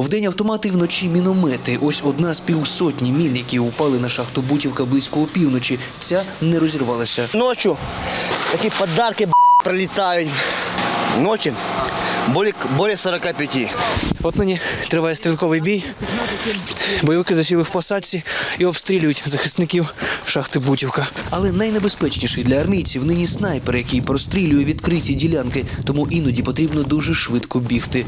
Вдень автомати, вночі міномети. Ось одна з півсотні мін, які упали на шахту Бутівка близько опівночі. Ця не розірвалася. Ночью такі подарки прилітають. Ночі более 45. От нині триває стрілковий бій. Бойовики засіли в посадці і обстрілюють захисників шахти Бутівка. Але найнебезпечніший для армійців нині снайпер, який прострілює відкриті ділянки, тому іноді потрібно дуже швидко бігти.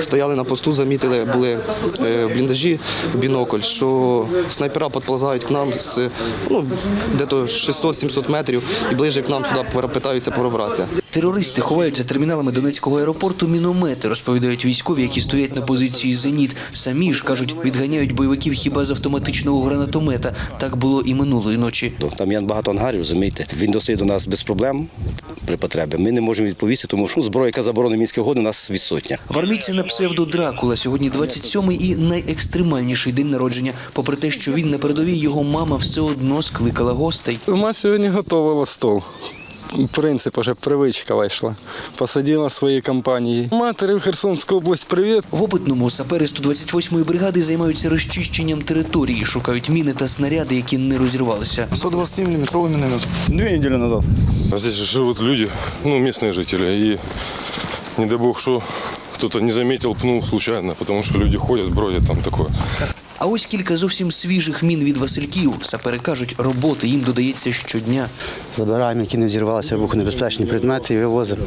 Стояли на посту, замітили, були е, в бліндажі в бінокль, що снайпера підползають к нам з ну, дето 600-700 метрів і ближе к нам сюди питаються пробратися. Терористи ховають за терміналами Донецького аеропорту міномети, розповідають військові, які стоять на позиції «Зеніт». Самі ж кажуть, відганяють бойовиків хіба з автоматичного гранатомета. Так було і минулої ночі. Там є багато ангарів, розумієте. Він достає до нас без проблем при потребі. Ми не можемо відповісти, тому що зброя, яка заборонена мінських угоди, у нас відсутня. В армійці на псевдо Дракула сьогодні 27-й і найекстремальніший день народження. Попри те, що він на передовій, його мама все одно скликала гостей. Мама сьогодні готувала стол. Принцип уже привичка вийшла. Посадила свої компанії. Матері в Херсонську область привіт. В опитному сапери 128-ї бригади займаються розчищенням території, шукають міни та снаряди, які не розірвалися. 120 миллиметровый миномет. Две недели назад. А здесь же живут люди, ну, местные жители. И не дай бог, что кто-то не заметил, пнул случайно, потому что люди ходят, бродят там такое. А ось кілька зовсім свіжих мін від Васильків. Сапери кажуть, роботи їм додається щодня. Забираємо, які не взірвалися вибухонебезпечні предмети і вивозимо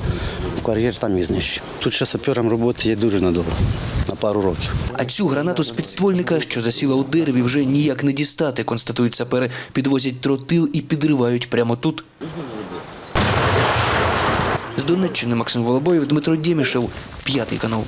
в кар'єр, там і знищуємо. Тут ще саперам роботи є дуже надовго, на пару років. А цю гранату з підствольника, що засіла у дереві, вже ніяк не дістати, констатують сапери. Підвозять тротил і підривають прямо тут. З Донеччини Максим Волобоєв, Дмитро Дємішев, п'ятий канал.